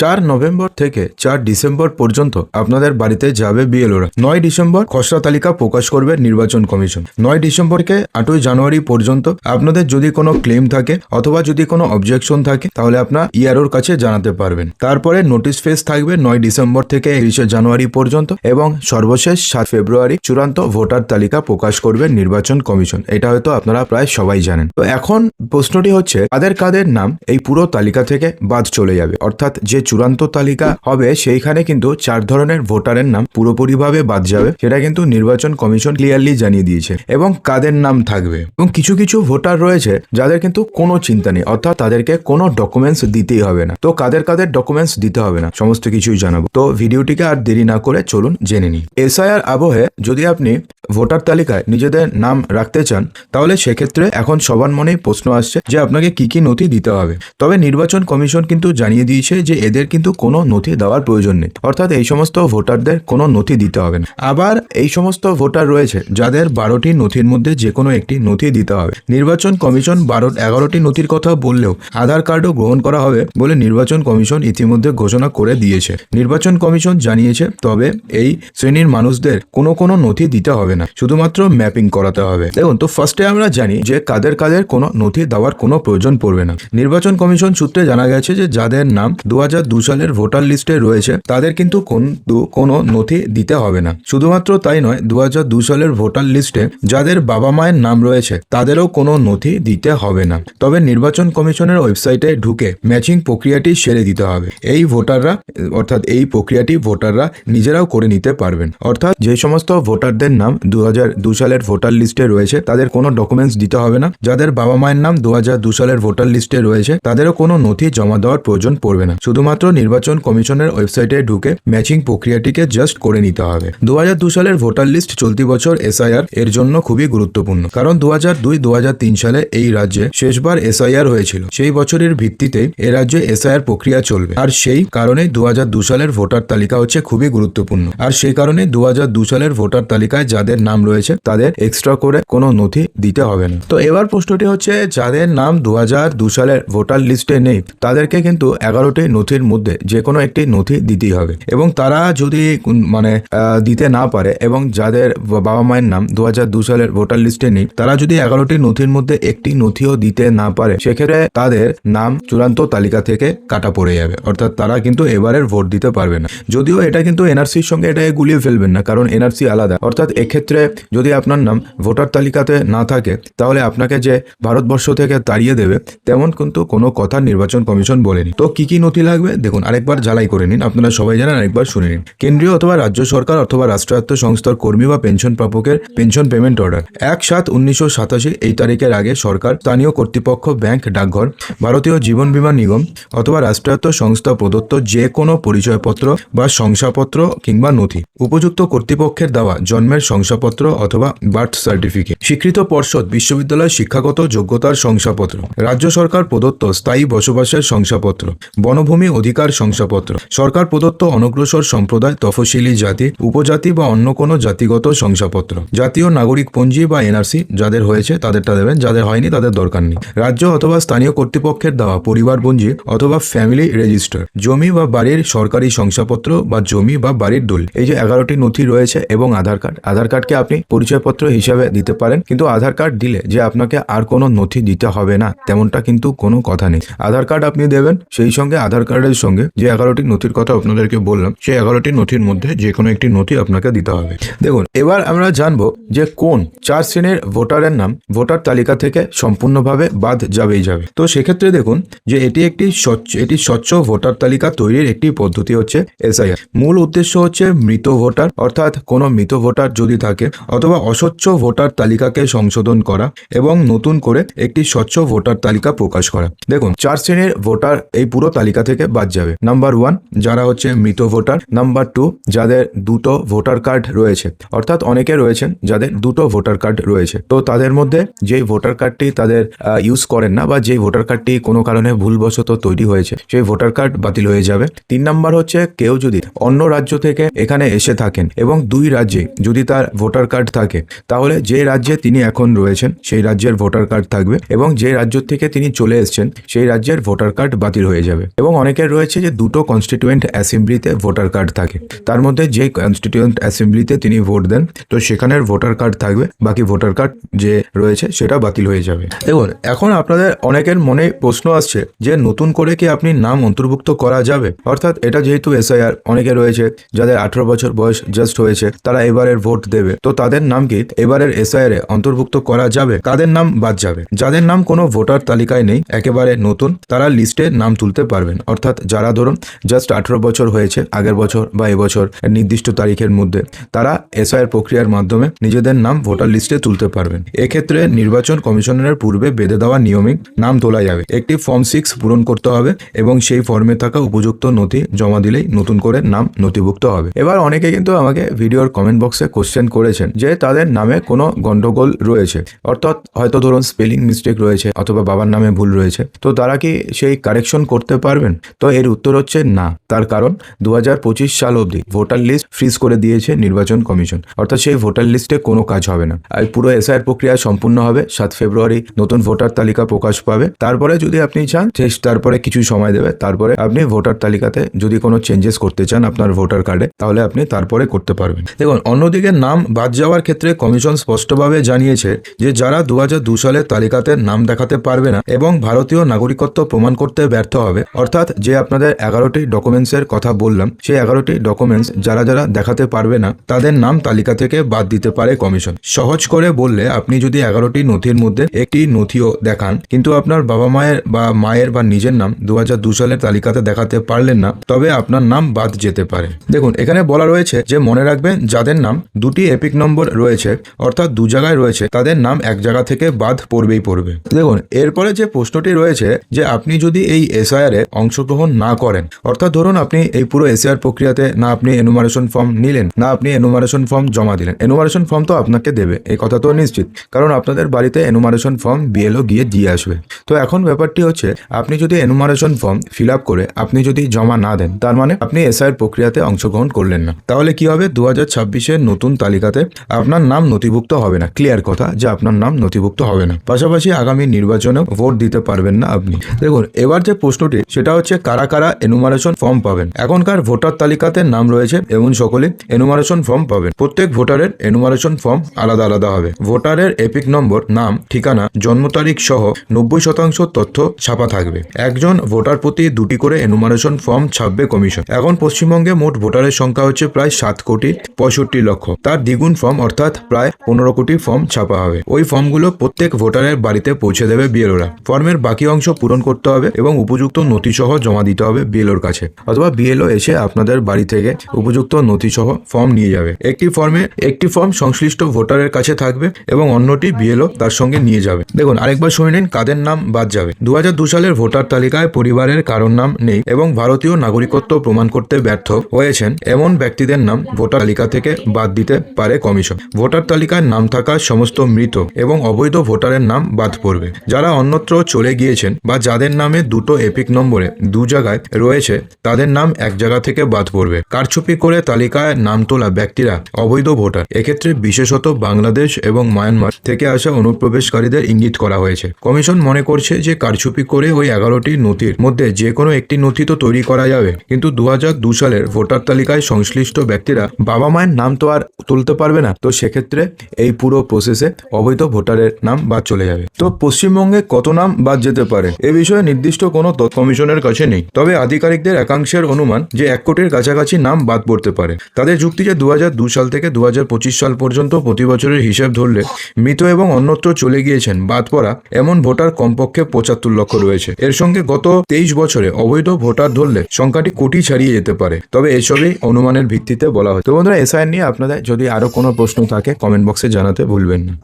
চার নভেম্বর থেকে চার ডিসেম্বর পর্যন্ত আপনাদের বাড়িতে যাবে বিএলওরা। নয় ডিসেম্বর খসড়া তালিকা প্রকাশ করবে নির্বাচন কমিশন। নয় ডিসেম্বরকে আটই জানুয়ারি পর্যন্ত আপনাদের যদি কোনো ক্লেম থাকে অথবা যদি কোনো অবজেকশন থাকে, তাহলে আপনার ইয়ারোর কাছে জানাতে পারবেন। তারপরে নোটিশ ফেস থাকবে নয় ডিসেম্বর থেকে তিরিশে জানুয়ারি পর্যন্ত এবং সর্বশেষ সাত ফেব্রুয়ারি চূড়ান্ত ভোটার তালিকা প্রকাশ করবে নির্বাচন কমিশন। এটা হয়তো আপনারা প্রায় সবাই জানেন। তো এখন প্রশ্নটি হচ্ছে, কাদের কাদের নাম এই পুরো তালিকা থেকে বাদ চলে যাবে? অর্থাৎ যে চূড়ান্ত তালিকা হবে, সেইখানে কিন্তু চার ধরনের ভোটারের নাম পুরোপুরিভাবে বাদ যাবে। সেটা কিন্তু নির্বাচন কমিশন ক্লিয়ারলি জানিয়ে দিয়েছে এবং কাদের নাম থাকবে। এবং কিছু কিছু ভোটার রয়েছে যাদের কিন্তু কোনো চিন্তা নেই, অর্থাৎ তাদেরকে কোনো ডকুমেন্টস দিতেই হবে না। তো কাদের কাদের ডকুমেন্টস দিতে হবে না, সমস্ত কিছুই জানাব। তো ভিডিওটিকে আর দেরি না করে চলুন জেনে নিই। এসআইআর আবহে যদি আপনি ভোটার তালিকায় নিজেদের নাম রাখতে চান, তাহলে সেক্ষেত্রে এখন সবার মনেই প্রশ্ন আসছে যে আপনাকে কি কি নথি দিতে হবে। তবে নির্বাচন কমিশন কিন্তু জানিয়ে দিয়েছে যে এদের কিন্তু কোনো নথি দেওয়ার প্রয়োজন নেই। অর্থাৎ এই সমস্ত ভোটারদের কোনো নথি দিতে হবে না। আবার এই সমস্ত ভোটার রয়েছে, যাদের বারোটি নথির মধ্যে যে কোনো একটি নথি দিতে হবে। নির্বাচন কমিশন বারো এগারোটি নথির কথা বললেও আধার কার্ডও গ্রহণ করা হবে বলে নির্বাচন কমিশন ইতিমধ্যে ঘোষণা করে দিয়েছে। নির্বাচন কমিশন জানিয়েছে, তবে এই শ্রেণির মানুষদের কোনো কোনো নথি দিতে হবে না, শুধুমাত্র ম্যাপিং করাতে হবে। দেখুন, তো ফার্স্টে আমরা জানি যে কাদের কাদের কোনো নথি দেওয়ার কোনো প্রয়োজন পড়বে না। নির্বাচন কমিশন সূত্রে জানা গেছে যে যাদের নাম দু দু সালের ভোটার লিস্টে রয়েছে, তাদের কিন্তু কোন- দু- নথি দিতে হবে না। শুধুমাত্র তাই নয় দু দু সালের ভোটার লিস্টে যাদের বাবা মায়ের নাম রয়েছে, তাদেরও কোনো নথি দিতে হবে না। তবে নির্বাচন কমিশনের ওয়েবসাইটে ঢুকে ম্যাচিং প্রক্রিয়াটি সেরে দিতে হবে। এই ভোটাররা, অর্থাৎ এই প্রক্রিয়াটি ভোটাররা নিজেরাও করে নিতে পারবেন। অর্থাৎ যে সমস্ত ভোটারদের নাম দু দু সালের ভোটার লিস্টে রয়েছে, তাদের কোনো ডকুমেন্টস দিতে হবে না। যাদের বাবা মায়ের নাম দু দু সালের ভোটার লিস্টে রয়েছে, তাদেরও কোনো নথি জমা দেওয়ার প্রয়োজন পড়বে না। শুধুমাত্র নির্বাচন কমিশনের ওয়েবসাইটে ঢুকে ম্যাচিং প্রক্রিয়াটিকে জাস্ট করে নিতে হবে। দু সালের ভোটার লিস্ট চলতি বছর এসআইআর এর জন্য খুবই গুরুত্বপূর্ণ, কারণ দু দুই দু সালে এই রাজ্যে শেষবার এসআইআর হয়েছিল। সেই বছরের ভিত্তিতে এ রাজ্যে এসআইআর প্রক্রিয়া চলবে। আর সেই কারণে দু সালের ভোটার তালিকা হচ্ছে খুবই গুরুত্বপূর্ণ। আর সেই কারণে দু সালের ভোটার তালিকায় যাদের নাম রয়েছে, তাদের এক্সট্রা করে কোনো নথি দিতে হবে না। তো এবার প্রশ্নটি হচ্ছে, যাদের নাম দু সালের ভোটার লিস্টে নেই, তাদেরকে কিন্তু এগারোটি নথির মধ্যে যে কোনো একটি নথি দিতেই হবে। এবং তারা যদি মানে দিতে না পারে এবং যাদের বাবা মায়ের নাম দু সালের ভোটার লিস্টে নেই, তারা যদি এগারোটি নথির মধ্যে একটি নথিও দিতে না পারে, সেক্ষেত্রে তাদের নাম চূড়ান্ত তালিকা থেকে কাটা পড়ে যাবে। অর্থাৎ তারা কিন্তু এবারের ভোট দিতে পারবে না। যদিও এটা কিন্তু এনআরসির সঙ্গে এটা গুলিয়ে ফেলবেন না, কারণ এনআরসি আলাদা। অর্থাৎ এক্ষেত্রে যদি আপনার নাম ভোটার তালিকাতে না থাকে, তাহলে আপনাকে যে ভারতবর্ষ থেকে তাড়িয়ে দেবে, তেমন কিন্তু কোনো কথা নির্বাচন কমিশন বলেনি। তো কি কি নথি লাগবে? দেখুন, আরেকবার জ্বালাই করে নিন। আপনারা সবাই জানেন, আরেকবার শুনে নিন। কেন্দ্রীয় অথবা রাজ্য সরকার অথবা রাষ্ট্রায়ত্ত সংস্থার কর্মী বা পেনশন প্রাপকের পেনশন পেমেন্ট অর্ডার। এক সাত উনিশশো সাতাশি এই তারিখের আগে সরকার, স্থানীয় কর্তৃপক্ষ, ব্যাংক, ডাকঘর, ভারতীয় জীবন বীমা নিগম অথবা রাষ্ট্রায়ত্ত সংস্থা প্রদত্ত যে কোনো পরিচয়পত্র বা শংসাপত্র কিংবা নথি, উপযুক্ত কর্তৃপক্ষের দেওয়া জন্মের শংসাপত্র অথবা বার্থ সার্টিফিকেট, স্বীকৃত পর্ষদ, বিশ্ববিদ্যালয় শিক্ষাগত যোগ্যতার শংসাপত্র, রাজ্য সরকার প্রদত্ত স্থায়ী বসবাসের শংসাপত্র, বনভূমি অধিকার শংসাপত্র। সরকার প্রদত্ত অনগ্রসর সম্প্রদায়, তফসিলি জাতি, উপজাতি বা অন্য কোনো জাতিগত শংসাপত্র। জাতীয় নাগরিক পঞ্জি বা এনআরসি যাদের হয়েছে তাদেরটা দেবেন, যাদের হয়নি তাদের দরকার নেই। রাজ্য অথবা স্থানীয় কর্তৃপক্ষের দেওয়া পরিবার পঞ্জি অথবা ফ্যামিলি রেজিস্টার, জমি বা বাড়ির সরকারি শংসাপত্র বা জমি বা বাড়ির দলিল। এই যে এগারোটি নথি রয়েছে এবং আধার কার্ড, আধার কার্ডকে আপনি পরিচয়পত্র হিসাবে দিতে পারেন, কিন্তু আধার কার্ড দিলে যে আপনাকে আর কোনো নথি দিতে হবে না, তেমনটা কিন্তু কোনো কথা নেই। আধার কার্ড আপনি দেবেন, সেই সঙ্গে আধার কার্ডের সঙ্গে যে এগারোটি নথির কথা আপনাদেরকে বললাম, সেই এগারোটি নথির মধ্যে যে কোনো একটি নথি আপনাকে দিতে হবে। দেখুন, এবার আমরা জানব যে কোন চার শ্রেণির ভোটারের নাম ভোটার তালিকা থেকে সম্পূর্ণভাবে বাদ যাবেই যাবে। তো সেক্ষেত্রে দেখুন যে এটি একটি স্বচ্ছ, এটি স্বচ্ছ ভোটার তালিকা তৈরির একটি পদ্ধতি হচ্ছে এসআইআর। মূল উদ্দেশ্য হচ্ছে মৃত ভোটার, অর্থাৎ কোনো মৃত ভোটার যদি থাকে অথবা অস্বচ্ছ ভোটার তালিকাকে সংশোধন করা এবং নতুন করে একটি স্বচ্ছ ভোটার তালিকা প্রকাশ করা। দেখুন, চার শ্রেণির ভোটার এই পুরো তালিকা থেকে বাদ যাবে। নাম্বার ওয়ান যারা হচ্ছে মৃত ভোটার। নাম্বার টু যাদের দুটো ভোটার কার্ড রয়েছে। অর্থাৎ অনেকে রয়েছেন যাদের দুটো ভোটার কার্ড রয়েছে। তো তাদের মধ্যে যেই ভোটার কার্ডটি তাদের ইউজ করেন না বা যেই ভোটার কার্ডটি কোনো কারণে ভুলবশত তৈরি হয়েছে, সেই ভোটার কার্ড বাতিল হয়ে যাবে। তিন নাম্বার হচ্ছে কেউ যদি অন্য রাজ্য থেকে এখানে এসে থাকেন এবং দুই রাজ্যে যদি তার ভোটার কার্ড থাকে, তাহলে যে রাজ্যে তিনি এখন রয়েছেন, সেই রাজ্যের ভোটার কার্ড থাকবে এবং যে রাজ্য থেকে তিনি চলে এসেছেন, সেই রাজ্যের ভোটার কার্ড বাতিল হয়ে যাবে। এবং অনেকের রয়েছে যে দুটো কনস্টিটিউয়েন্ট অ্যাসেম্বলিতে ভোটার কার্ড থাকে। তার মধ্যে যে কনস্টিটিউয়েন্ট অ্যাসেম্বলিতে তিনি ভোট দেন, তো সেখানের ভোটার কার্ড থাকবে, বাকি ভোটার কার্ড যে রয়েছে সেটা বাতিল হয়ে যাবে। দেখুন, এখন আপনাদের অনেকের মনে প্রশ্ন আসছে যে নতুন করে কি আপনি নাম অন্তর্ভুক্ত করা যাবে? অর্থাৎ এটা যেহেতু এসআইআর অনেকে রয়েছে যাদের আঠারো বছর বয়স জাস্ট হয়েছে, তারা এবারের ভোট দেবে। তো তাদের নাম কি এবারের এসআইআর এ অন্তর্ভুক্ত করা যাবে? কাদের নাম বাদ যাবে? যাদের নাম কোনো ভোটার তালিকায় নেই, একেবারে নতুন, তারা লিস্টে নাম তুলতে পারবেন। অর্থাৎ যারা ধরুন জাস্ট আঠারো বছর হয়েছে, আগের বছর বা এবছর নির্দিষ্ট তারিখের মধ্যে, তারা এসআইআর প্রক্রিয়ার মাধ্যমে নিজেদের নাম ভোটার লিস্টে তুলতে পারবেন। এক্ষেত্রে নির্বাচন কমিশনের পূর্বে বেঁধে দেওয়া নিয়মে নাম তোলা যাবে। একটি ফর্ম সিক্স পূরণ করতে হবে এবং সেই ফর্মে থাকা উপযুক্ত নথি জমা দিলেই নতুন করে নাম নথিভুক্ত হবে। এবার অনেকে কিন্তু আমাকে ভিডিওর কমেন্ট বক্সে কোশ্চেন করেছেন যে তাদের নামে কোনো গন্ডগোল রয়েছে। অর্থাৎ হয়তো ধরুন স্পেলিং মিস্টেক রয়েছে অথবা বাবার নামে ভুল রয়েছে। তো তারা কি সেই কারেকশন করতে পারবেন? তো এর উত্তর হচ্ছে না। তার কারণ দু হাজার পঁচিশ সাল অবধি ভোটার লিস্ট ফ্রিজ করে দিয়েছে নির্বাচন কমিশন। অর্থাৎ সেই ভোটার লিস্টে কোনো কাজ হবে না। আর পুরো এসআইআর প্রক্রিয়া সম্পূর্ণ হবে সাত ফেব্রুয়ারি। নতুন ভোটার তালিকা প্রকাশ পাবে। তারপরে যদি আপনি চান তারপরে কিছু সময় দেবে। তারপরে আপনি ভোটার তালিকাতে যদি কোনো চেঞ্জেস করতে চান আপনার ভোটার কার্ডে তাহলে আপনি তারপরে করতে পারবেন। দেখুন, অন্যদিকে নাম বাদ যাওয়ার ক্ষেত্রে কমিশন স্পষ্টভাবে জানিয়েছে যে যারা দু সালের তালিকাতে নাম দেখাতে পারবে না এবং ভারতীয় নাগরিকত্ব প্রমাণ করতে ব্যর্থ হবে, অর্থাৎ যে আপনাদের এগারোটি ডকুমেন্টসের কথা বললাম, সেই এগারোটি ডকুমেন্টস যারা যারা দেখাতে পারবে না, তাদের নাম তালিকা থেকে বাদ দিতে পারে কমিশন সহজ করে বললে আপনি যদি এগারোটি নথির মধ্যে একটি নথিও দেখান, কিন্তু আপনার বাবা মায়ের বা মায়ের বা নিজের নাম দু সালের তালিকাতে দেখাতে পারলেন না, তবে আপনার নাম বাদ যেতে পারে। দেখুন, এখানে বলা রয়েছে যে মনে রাখবেন, যাদের নাম দুটি এপিক নম্বর রয়েছে, অর্থাৎ দু জায়গায় রয়েছে, তাদের নাম এক জায়গা থেকে বাদ পড়বেই পড়বে। দেখুন, এরপরে যে প্রশ্নটি রয়েছে যে আপনি যদি এই এসআইআর এ অংশগ্রহণ না করেন। অর্থাৎ ধরুন আপনি এই পুরো এসআইআর প্রক্রিয়াতে না আপনি এনুমারেশন ফর্ম নিলেন, না আপনি এনুমারেশন ফর্ম জমা দিলেন। এনুমারেশন ফর্ম তো আপনাকে দেবে, এই কথা তো নিশ্চিত। কারণ আপনাদের বাড়িতে এনুমারেশন ফর্ম বিএলও গিয়ে দিয়ে আসবে। তো এখন ব্যাপারটি হচ্ছে, আপনি যদি এনুমারেশন ফর্ম ফিল আপ করে আপনি যদি জমা না দেন, তার মানে আপনি এসআইআর প্রক্রিয়াতে অংশগ্রহণ করলেন না। তাহলে কি হবে? দু হাজার নতুন তালিকাতে আপনার নাম নথিভুক্ত হবে না। ক্লিয়ার কথা যে আপনার নাম নথিভুক্ত হবে না। পাশাপাশি আগামী নির্বাচনে ভোট দিতে পারবেন না আপনি। দেখুন, এবার যে প্রশ্নটি, সেটা হচ্ছে কারা কারা এনুমারেশন ফর্ম পাবেন। এখনকার ভোটার তালিকাতে নাম রয়েছে, এমন সকলে এনুমারেশন ফর্ম পাবেন। প্রত্যেক ভোটারের এনুমারেশন ফর্ম আলাদা আলাদা হবে। ভোটারের এপিক নম্বর নাম, ঠিকানা, জন্ম তারিখ সহ নব্বই শতাংশ তথ্য ছাপা থাকবে। একজন ভোটার প্রতি দুটি করে এনুমারেশন ফর্ম ছাপবে কমিশন এখন পশ্চিমবঙ্গে মোট ভোটারের সংখ্যা হচ্ছে প্রায় সাত কোটি পঁয়ষট্টি লক্ষ। তার দ্বিগুণ ফর্ম অর্থাৎ প্রায় পনেরো কোটি ফর্ম ছাপা হবে। ওই ফর্মগুলো প্রত্যেক ভোটারের বাড়িতে পৌঁছে দেবে বিএলওরা। ফর্মের বাকি অংশ পূরণ করতে হবে এবং উপযুক্ত নথি সহ জমা দিতে হবে বিএলওর কাছে। অথবা বিএলও এসে আপনাদের বাড়ি থেকে উপযুক্ত নথি সহ ফর্ম নিয়ে যাবে। একটি ফর্মে একটি ফর্ম সংশ্লিষ্ট ভোটারের কাছে থাকবে এবং অন্যটি বিএলও তার সঙ্গে নিয়ে যাবে। দেখুন, আরেকবার শুনে নিন কাদের নাম বাদ যাবে। দু সালের ভোটার তালিকায় পরিবারের কারোর নাম নেই এবং ভারতীয় নাগরিকত্ব প্রমাণ করতে ব্যর্থ হয়েছেন এমন ব্যক্তিদের নাম ভোটার তালিকা থেকে বাদ দিতে পারে কমিশন। ভোটার তালিকায় নাম থাকা সমস্ত মৃত এবং অবৈধ ভোটারের নাম বাদ পড়বে। যারা অন্যত্র চলে গিয়েছেন বা যাদের নামে দুটো এপিক নম্বরে দু জায়গায় রয়েছে, তাদের নাম এক জায়গা থেকে বাদ পড়বে। কারচুপি করে তালিকায় নাম তোলা ব্যক্তিরা অবৈধ ভোটার। এক্ষেত্রে বিশেষত বাংলাদেশ এবং মায়ানমার থেকে আসা অনুপ্রবেশকারীদের ইঙ্গিত করা হয়েছে। কমিশন মনে করছে যে কারচুপি করে ওই এগারোটি নথির মধ্যে যে কোনো একটি নথি তো তৈরি করা যাবে। কিন্তু দু সালের ভোটার তালিকায় সংশ্লিষ্ট ব্যক্তিরা বাবা মায়ের নাম তো আর তুলতে পারবে না। তো সেক্ষেত্রে এই পুরো প্রসেসে অবৈধ ভোটারের নাম বাদ চলে যাবে। তো পশ্চিমবঙ্গে কত নাম বাদ যেতে পারে? এ বিষয়ে নির্দিষ্ট কোনো কমিশনের কাছে নেই। তবে আধিকারিকদের একাংশের অনুমান যে এক কোটির কাছাকাছি নাম বাদ পড়তে পারে। তাদের যুক্তি যে দু সাল থেকে দুহাজার পঁচিশ সাল পর্যন্ত প্রতি বছরের হিসাব ধরলে মৃত এবং অন্যত্র চলে গিয়েছেন বাদ পড়া এমন ভোটার কমপক্ষে পঁচাত্তর লক্ষ রয়েছে। এর সঙ্গে গত তেইশ বছরে অবৈধ ভোটার ধরলে সংখ্যাটি কোটি ছাড়িয়ে যেতে পারে। তবে এসবই অনুমানের ভিত্তিতে বলা হয়। তো বন্ধুরা, এসআইআর নিয়ে আপনাদের যদি আরও কোনো প্রশ্ন থাকে, কমেন্ট বক্সে জানাতে ভুলবেন না।